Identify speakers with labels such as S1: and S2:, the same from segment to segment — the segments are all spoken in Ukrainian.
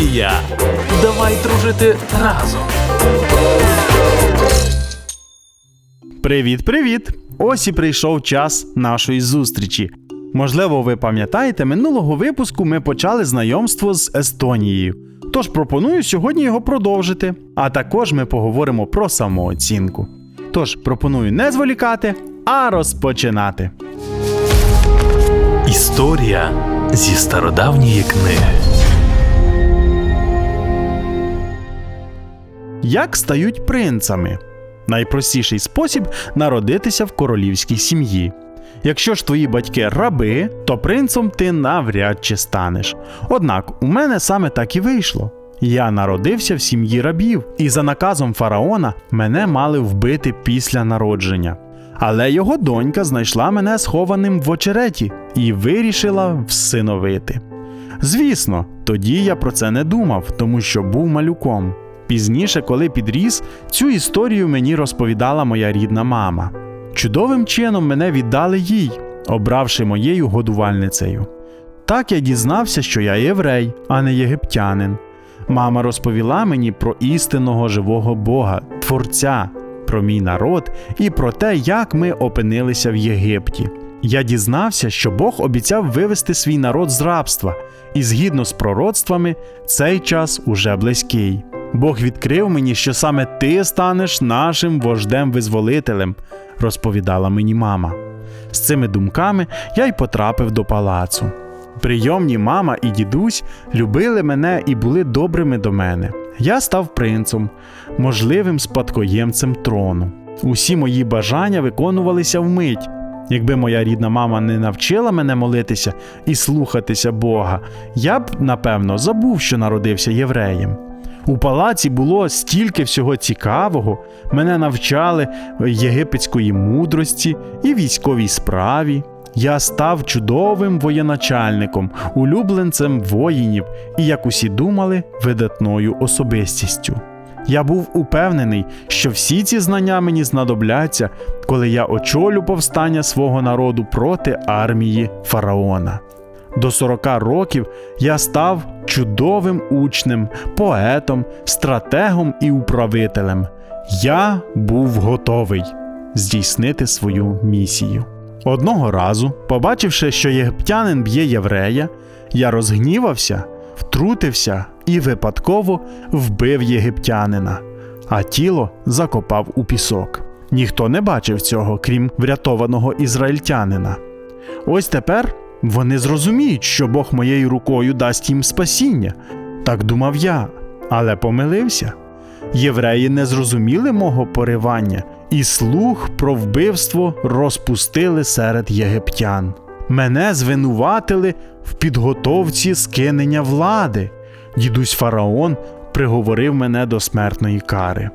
S1: студія. Давай дружити разом.
S2: Привіт, привіт! Ось і прийшов час нашої зустрічі. Можливо, ви пам'ятаєте, минулого випуску ми почали знайомство з Естонією. Тож пропоную сьогодні його продовжити. А також ми поговоримо про самооцінку. Тож пропоную не зволікати, а розпочинати.
S1: Історія зі стародавньої книги.
S2: Як стають принцами? Найпростіший спосіб народитися в королівській сім'ї. Якщо ж твої батьки раби, то принцем ти навряд чи станеш. Однак у мене саме так і вийшло. Я народився в сім'ї рабів, і за наказом фараона мене мали вбити після народження. Але його донька знайшла мене схованим в очереті і вирішила всиновити. Звісно, тоді я про це не думав, тому що був малюком. Пізніше, коли підріс, цю історію мені розповідала моя рідна мама. Чудовим чином мене віддали їй, обравши моєю годувальницею. Так я дізнався, що я єврей, а не єгиптянин. Мама розповіла мені про істинного живого Бога, Творця, про мій народ і про те, як ми опинилися в Єгипті. Я дізнався, що Бог обіцяв вивести свій народ з рабства, і згідно з пророцтвами, цей час уже близький. Бог відкрив мені, що саме ти станеш нашим вождем-визволителем, розповідала мені мама. З цими думками я й потрапив до палацу. Прийомні мама і дідусь любили мене і були добрими до мене. Я став принцем, можливим спадкоємцем трону. Усі мої бажання виконувалися вмить. Якби моя рідна мама не навчила мене молитися і слухатися Бога, я б, напевно, забув, що народився євреєм. У палаці було стільки всього цікавого, мене навчали єгипетської мудрості і військовій справі. Я став чудовим воєначальником, улюбленцем воїнів і, як усі думали, видатною особистістю. Я був упевнений, що всі ці знання мені знадобляться, коли я очолю повстання свого народу проти армії фараона. До 40 років я став чудовим учнем, поетом, стратегом і управителем. Я був готовий здійснити свою місію. Одного разу, побачивши, що єгиптянин б'є єврея, я розгнівався, втрутився і випадково вбив єгиптянина, а тіло закопав у пісок. Ніхто не бачив цього, крім врятованого ізраїльтянина. Ось тепер вони зрозуміють, що Бог моєю рукою дасть їм спасіння. Так думав я, але помилився. Євреї не зрозуміли мого поривання, і слух про вбивство розпустили серед єгиптян. Мене звинуватили в підготовці скинення влади. Дідусь фараон приговорив мене до смертної кари.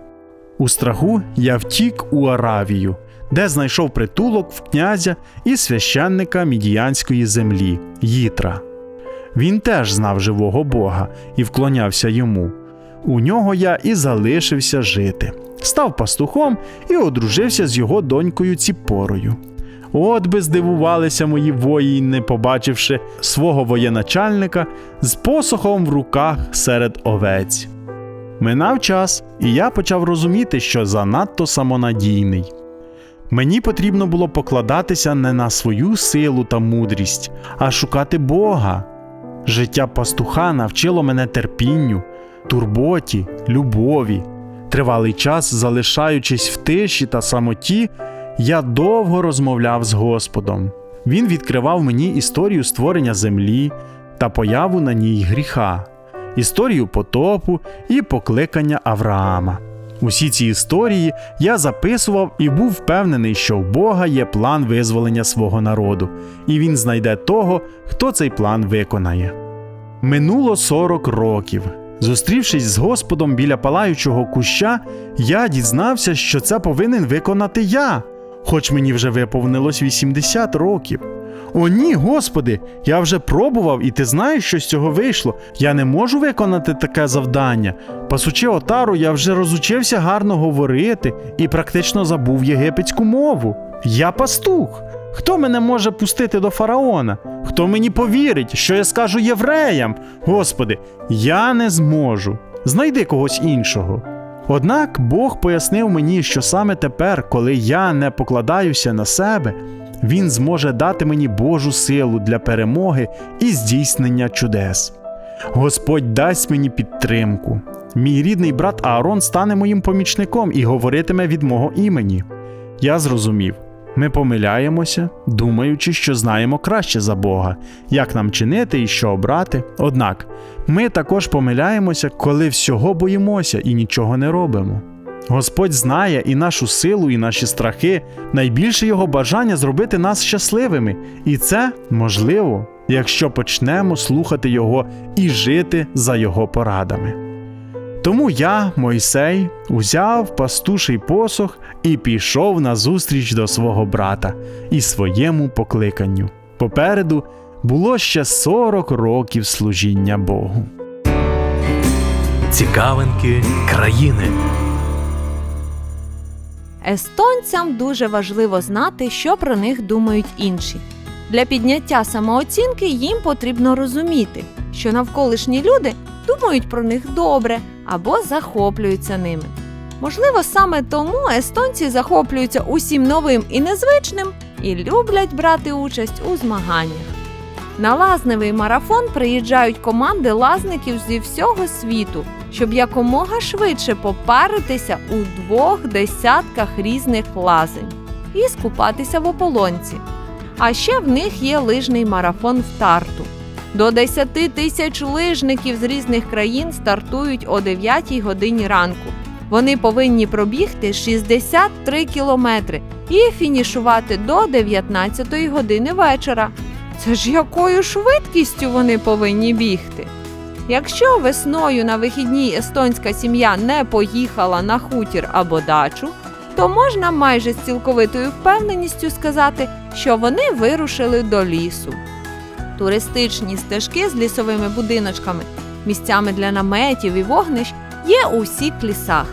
S2: У страху я втік у Аравію, де знайшов притулок в князя і священника мідіянської землі Їтра. Він теж знав живого Бога і вклонявся йому. У нього я і залишився жити. Став пастухом і одружився з його донькою Ціпорою. От би здивувалися мої воїни, побачивши свого воєначальника з посохом в руках серед овець. Минав час, і я почав розуміти, що занадто самонадійний. Мені потрібно було покладатися не на свою силу та мудрість, а шукати Бога. Життя пастуха навчило мене терпінню, турботі, любові. Тривалий час, залишаючись в тиші та самоті, я довго розмовляв з Господом. Він відкривав мені історію створення землі та появу на ній гріха, історію потопу і покликання Авраама. Усі ці історії я записував і був впевнений, що в Бога є план визволення свого народу, і він знайде того, хто цей план виконає. Минуло 40 років. Зустрівшись з Господом біля палаючого куща, я дізнався, що це повинен виконати я, хоч мені вже виповнилось 80 років. О, ні, Господи, я вже пробував, і ти знаєш, що з цього вийшло. Я не можу виконати таке завдання. Пасучи отару, я вже розучився гарно говорити і практично забув єгипетську мову. Я пастух. Хто мене може пустити до фараона? Хто мені повірить, що я скажу євреям? Господи, я не зможу. Знайди когось іншого. Однак Бог пояснив мені, що саме тепер, коли я не покладаюся на себе, Він зможе дати мені Божу силу для перемоги і здійснення чудес. Господь дасть мені підтримку. Мій рідний брат Аарон стане моїм помічником і говоритиме від мого імені. Я зрозумів. Ми помиляємося, думаючи, що знаємо краще за Бога, як нам чинити і що обрати. Однак ми також помиляємося, коли всього боїмося і нічого не робимо. Господь знає і нашу силу, і наші страхи, найбільше його бажання зробити нас щасливими, і це можливо, якщо почнемо слухати Його і жити за Його порадами. Тому я, Мойсей, узяв пастуший посох і пішов назустріч до свого брата і своєму покликанню. Попереду було ще 40 років служіння Богу.
S1: Цікавинки країни.
S3: Естонцям дуже важливо знати, що про них думають інші. Для підняття самооцінки їм потрібно розуміти, що навколишні люди думають про них добре або захоплюються ними. Можливо, саме тому естонці захоплюються усім новим і незвичним і люблять брати участь у змаганнях. На лазневий марафон приїжджають команди лазників зі всього світу, щоб якомога швидше попаритися у двох десятках різних лазень і скупатися в ополонці. А ще в них є лижний марафон в Тарту. До 10 тисяч лижників з різних країн стартують о 9 годині ранку. Вони повинні пробігти 63 кілометри і фінішувати до 19 години вечора. Це ж якою швидкістю вони повинні бігти? Якщо весною на вихідні естонська сім'я не поїхала на хутір або дачу, то можна майже з цілковитою впевненістю сказати, що вони вирушили до лісу. Туристичні стежки з лісовими будиночками, місцями для наметів і вогнищ є у всіх лісах.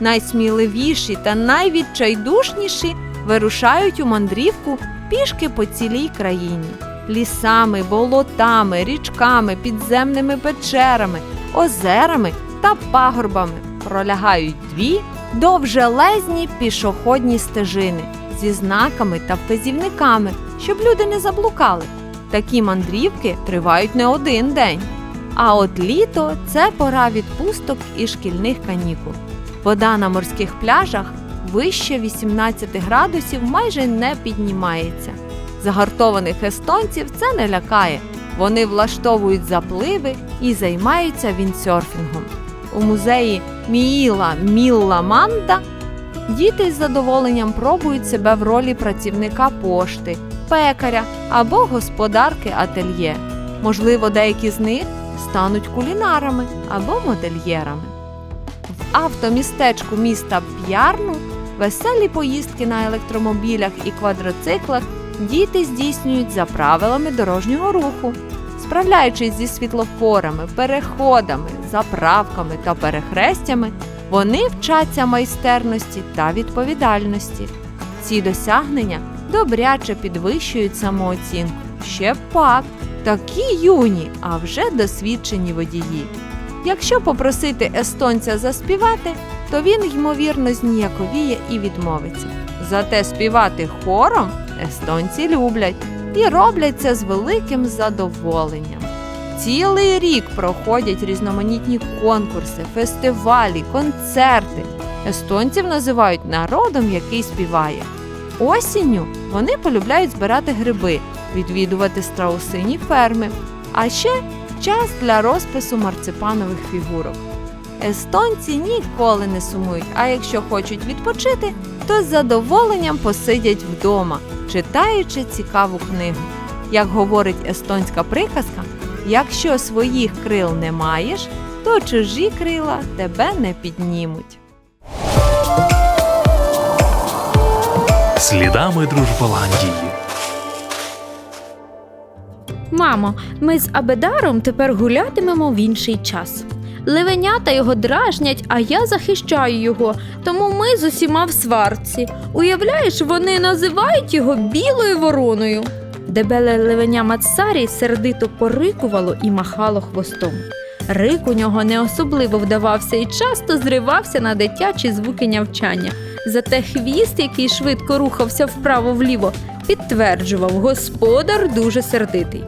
S3: Найсміливіші та найвідчайдушніші вирушають у мандрівку пішки по цілій країні лісами, болотами, річками, підземними печерами, озерами та пагорбами пролягають дві довжелезні пішохідні стежини зі знаками та вказівниками, щоб люди не заблукали. Такі мандрівки тривають не один день. А от літо це пора відпусток і шкільних канікул. Вода на морських пляжах вище 18 градусів майже не піднімається. Загартованих естонців це не лякає. Вони влаштовують запливи і займаються віндсерфінгом. У музеї Міїла Мілла Манда діти з задоволенням пробують себе в ролі працівника пошти, пекаря або господарки ательє. Можливо, деякі з них стануть кулінарами або модельєрами. В автомістечку міста П'ярну веселі поїздки на електромобілях і квадроциклах діти здійснюють за правилами дорожнього руху, справляючись зі світлофорами, переходами, заправками та перехрестями, вони вчаться майстерності та відповідальності. Ці досягнення добряче підвищують самооцінку. Ще пак, такі юні, а вже досвідчені водії. Якщо попросити естонця заспівати, то він ймовірно зніяковіє і відмовиться. Зате співати хором естонці люблять і роблять це з великим задоволенням. Цілий рік проходять різноманітні конкурси, фестивалі, концерти. Естонців називають народом, який співає. Осінню вони полюбляють збирати гриби, відвідувати страусині ферми, а ще час для розпису марципанових фігурок. Естонці ніколи не сумують, а якщо хочуть відпочити, то з задоволенням посидять вдома, читаючи цікаву книгу. Як говорить естонська приказка, якщо своїх крил не маєш, то чужі крила тебе не піднімуть.
S1: Слідами Дружболандії.
S4: Мамо, ми з Абедаром тепер гулятимемо в інший час. Левенята його дражнять, а я захищаю його, тому ми з усіма в сварці. Уявляєш, вони називають його білою вороною. Дебеле левеня Мацарі сердито порикувало і махало хвостом. Рик у нього не особливо вдавався і часто зривався на дитячі звуки нявчання. Зате хвіст, який швидко рухався вправо-вліво, підтверджував, господар дуже сердитий.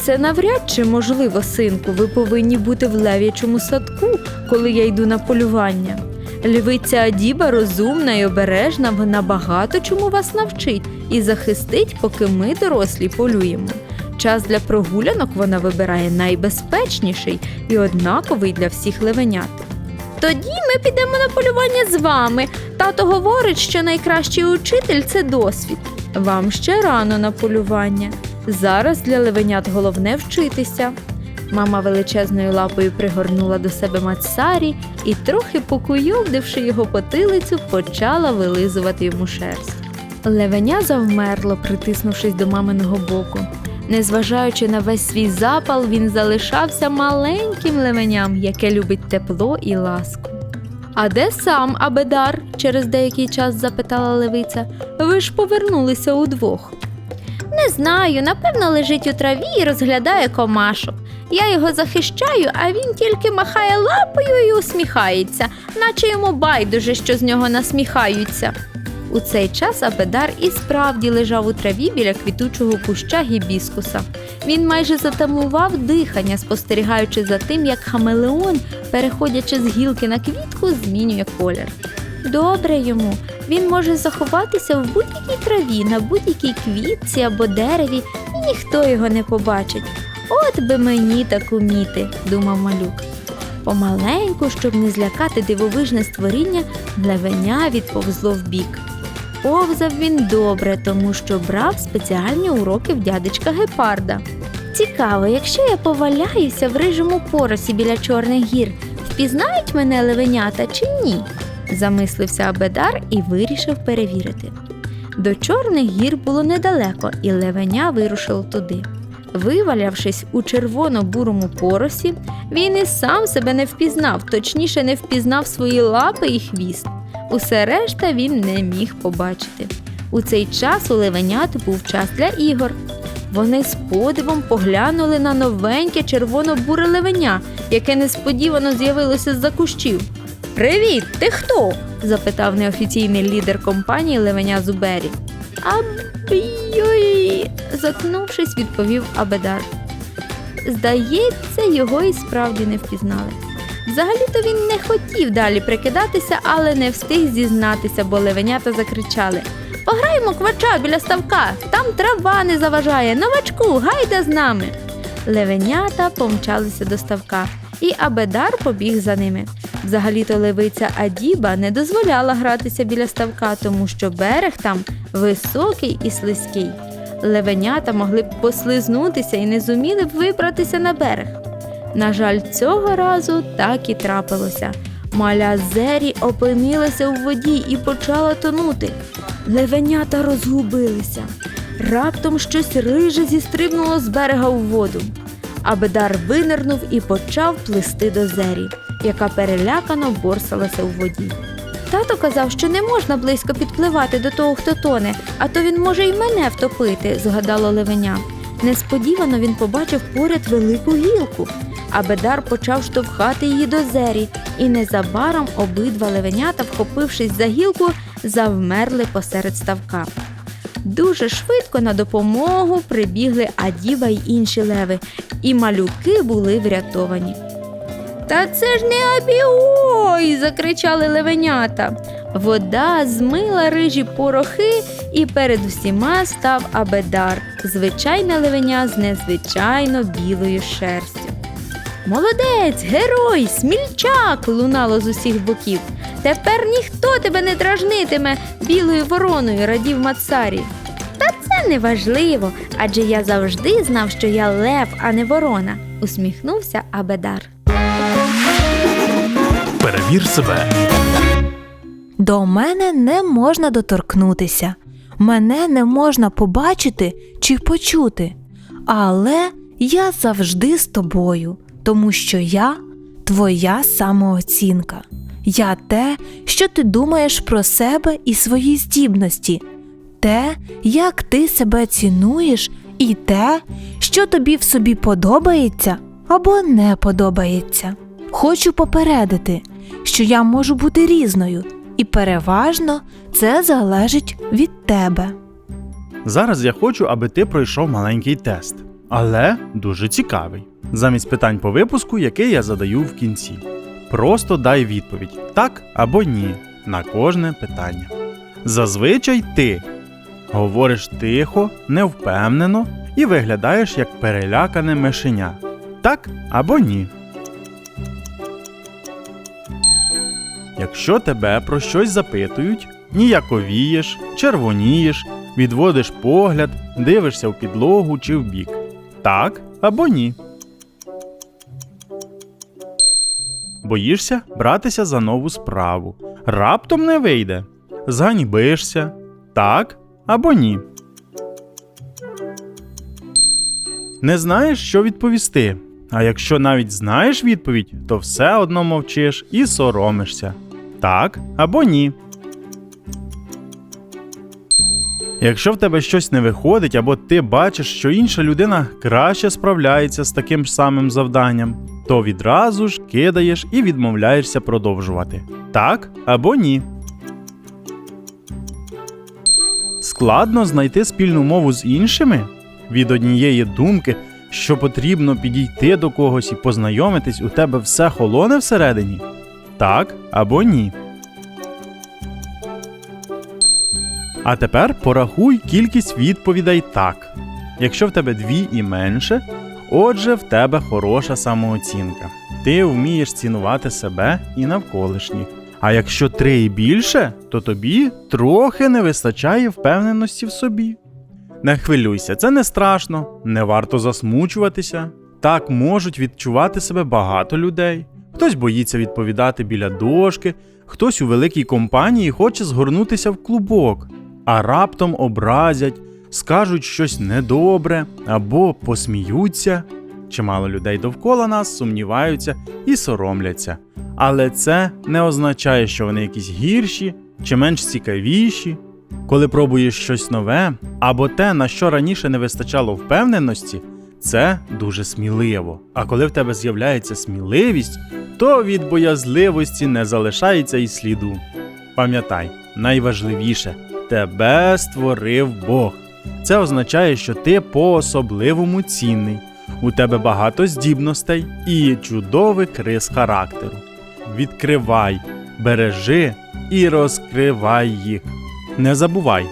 S4: Це навряд чи можливо, синку. Ви повинні бути в лев'ячому садку, коли я йду на полювання. Львиця Адіба розумна і обережна, вона багато чому вас навчить і захистить, поки ми, дорослі, полюємо. Час для прогулянок вона вибирає найбезпечніший і однаковий для всіх левенят. Тоді ми підемо на полювання з вами. Тато говорить, що найкращий учитель це досвід. Вам ще рано на полювання. Зараз для левенят головне вчитися. Мама величезною лапою пригорнула до себе Мацарі і, трохи покуйовдивши його потилицю, почала вилизувати йому шерсть. Левеня завмерло, притиснувшись до маминого боку. Незважаючи на весь свій запал, він залишався маленьким левеням, яке любить тепло і ласку. А де сам Абедар? через деякий час запитала левиця. Ви ж повернулися удвох. Не знаю, напевно, лежить у траві і розглядає комашок. Я його захищаю, а він тільки махає лапою і усміхається, наче йому байдуже, що з нього насміхаються. У цей час Абедар і справді лежав у траві біля квітучого куща гібіскуса. Він майже затамував дихання, спостерігаючи за тим, як хамелеон, переходячи з гілки на квітку, змінює колір. Добре йому, він може заховатися в будь-якій траві, на будь-якій квітці або дереві, і ніхто його не побачить. От би мені так уміти, думав малюк. Помаленьку, щоб не злякати дивовижне створіння, левеня відповзло вбік. Повзав він добре, тому що брав спеціальні уроки в дядечка гепарда. Цікаво, якщо я поваляюся в рижому поросі біля Чорних гір, впізнають мене левенята чи ні? замислився Абедар і вирішив перевірити. До Чорних гір було недалеко, і левеня вирушив туди. Вивалявшись у червоно-бурому поросі, він і сам себе не впізнав, точніше, не впізнав свої лапи і хвіст. Усе решта він не міг побачити. У цей час у левенят був час для ігор. Вони з подивом поглянули на новеньке червоно-буре левеня, яке несподівано з'явилося з-за кущів. Привіт, ти хто? запитав неофіційний лідер компанії Левеня Зубері. Абйой, заткнувшись, відповів Абедар. Здається, його і справді не впізнали. Взагалі-то він не хотів далі прикидатися, але не встиг зізнатися, бо левенята закричали: Пограємо квача біля ставка, там трава не заважає, новачку, гайда з нами. Левенята помчалися до ставка, і Абедар побіг за ними. Взагалі-то левиця Адіба не дозволяла гратися біля ставка, тому що берег там високий і слизький. Левенята могли б послизнутися і не зуміли б вибратися на берег. На жаль, цього разу так і трапилося. Маля Зері опинилася у воді і почала тонути. Левенята розгубилися. Раптом щось риже зістрибнуло з берега у воду. Абедар винирнув і почав плисти до зері, яка перелякано борсалася у воді. Тато казав, що не можна близько підпливати до того, хто тоне, а то він може й мене втопити, згадало левеня. Несподівано він побачив поряд велику гілку. Абедар почав штовхати її до зері, і незабаром обидва левенята, вхопившись за гілку, завмерли посеред ставка. Дуже швидко на допомогу прибігли Адіба й інші леви, і малюки були врятовані. Та це ж не абіой. закричали левенята. Вода змила рижі порохи, і перед усіма став Абедар, звичайне левеня з незвичайно білою шерстю. Молодець, герой, смільчак! лунало з усіх боків. Тепер ніхто тебе не дражнитиме білою вороною, радів Мацарі. Та це не важливо, адже я завжди знав, що я лев, а не ворона, усміхнувся Абедар.
S1: Перевір себе.
S5: До мене не можна доторкнутися, мене не можна побачити чи почути. Але я завжди з тобою, тому що я твоя самооцінка. Я те, що ти думаєш про себе і свої здібності, те, як ти себе цінуєш, і те, що тобі в собі подобається або не подобається. Хочу попередити, що я можу бути різною, і переважно це залежить від тебе.
S2: Зараз я хочу, аби ти пройшов маленький тест, але дуже цікавий. Замість питань по випуску, який я задаю в кінці. Просто дай відповідь так або ні на кожне питання. Зазвичай ти говориш тихо, невпевнено і виглядаєш як перелякане мишеня. Так або ні. Якщо тебе про щось запитують, ніяковієш, червонієш, відводиш погляд, дивишся в підлогу чи в бік. Так або ні. Боїшся братися за нову справу. Раптом не вийде. Зганьбишся. Так або ні. Не знаєш, що відповісти. А якщо навіть знаєш відповідь, то все одно мовчиш і соромишся. Так або ні. Якщо в тебе щось не виходить, або ти бачиш, що інша людина краще справляється з таким ж самим завданням, то відразу ж кидаєш і відмовляєшся продовжувати. Так або ні. Складно знайти спільну мову з іншими від однієї думки, що потрібно підійти до когось і познайомитись, у тебе все холоне всередині? Так або ні. А тепер порахуй кількість відповідей так. Якщо в тебе дві і менше, отже, в тебе хороша самооцінка. Ти вмієш цінувати себе і навколишніх. А якщо три і більше, то тобі трохи не вистачає впевненості в собі. Не хвилюйся, це не страшно, не варто засмучуватися. Так можуть відчувати себе багато людей. Хтось боїться відповідати біля дошки, хтось у великій компанії хоче згорнутися в клубок, а раптом образять, скажуть щось недобре або посміються. Чимало людей довкола нас сумніваються і соромляться. Але це не означає, що вони якісь гірші чи менш цікавіші. Коли пробуєш щось нове або те, на що раніше не вистачало впевненості, це дуже сміливо. А коли в тебе з'являється сміливість, то від боязливості не залишається і сліду. Пам'ятай, найважливіше тебе створив Бог. Це означає, що ти по-особливому цінний. У тебе багато здібностей і чудовий крис характеру. Відкривай, бережи і розкривай їх. Не забувай,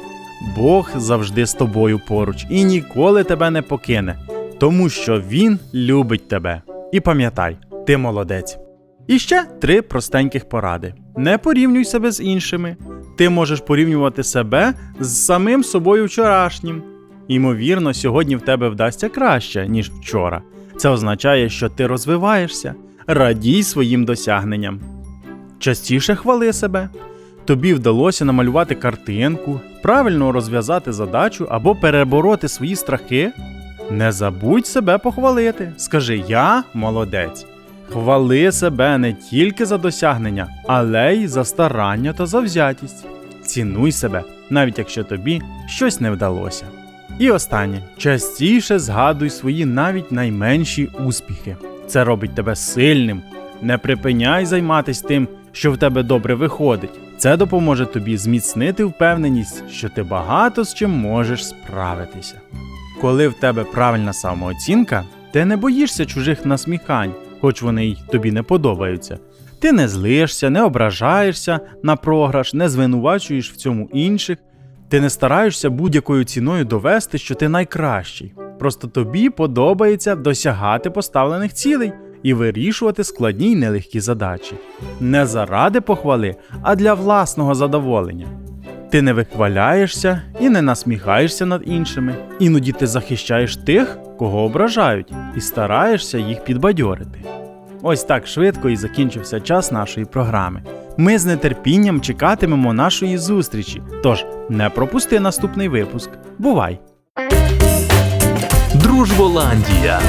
S2: Бог завжди з тобою поруч і ніколи тебе не покине, тому що Він любить тебе. І пам'ятай, ти молодець. І ще три простеньких поради: не порівнюй себе з іншими. Ти можеш порівнювати себе з самим собою вчорашнім. Ймовірно, сьогодні в тебе вдасться краще, ніж вчора. Це означає, що ти розвиваєшся, радій своїм досягненням. Частіше хвали себе. Тобі вдалося намалювати картинку, правильно розв'язати задачу або перебороти свої страхи. Не забудь себе похвалити. Скажи Я молодець. Хвали себе не тільки за досягнення, але й за старання та завзятість. Цінуй себе, навіть якщо тобі щось не вдалося. І останнє частіше згадуй свої навіть найменші успіхи. Це робить тебе сильним. Не припиняй займатися тим, що в тебе добре виходить. Це допоможе тобі зміцнити впевненість, що ти багато з чим можеш справитися. Коли в тебе правильна самооцінка, ти не боїшся чужих насміхань, хоч вони й тобі не подобаються. Ти не злишся, не ображаєшся на програш, не звинувачуєш в цьому інших. Ти не стараєшся будь-якою ціною довести, що ти найкращий. Просто тобі подобається досягати поставлених цілей і вирішувати складні й нелегкі задачі. Не заради похвали, а для власного задоволення. Ти не вихваляєшся і не насміхаєшся над іншими. Іноді ти захищаєш тих, кого ображають, і стараєшся їх підбадьорити. Ось так швидко і закінчився час нашої програми. Ми з нетерпінням чекатимемо нашої зустрічі. Тож не пропусти наступний випуск. Бувай!
S1: Дружболандія.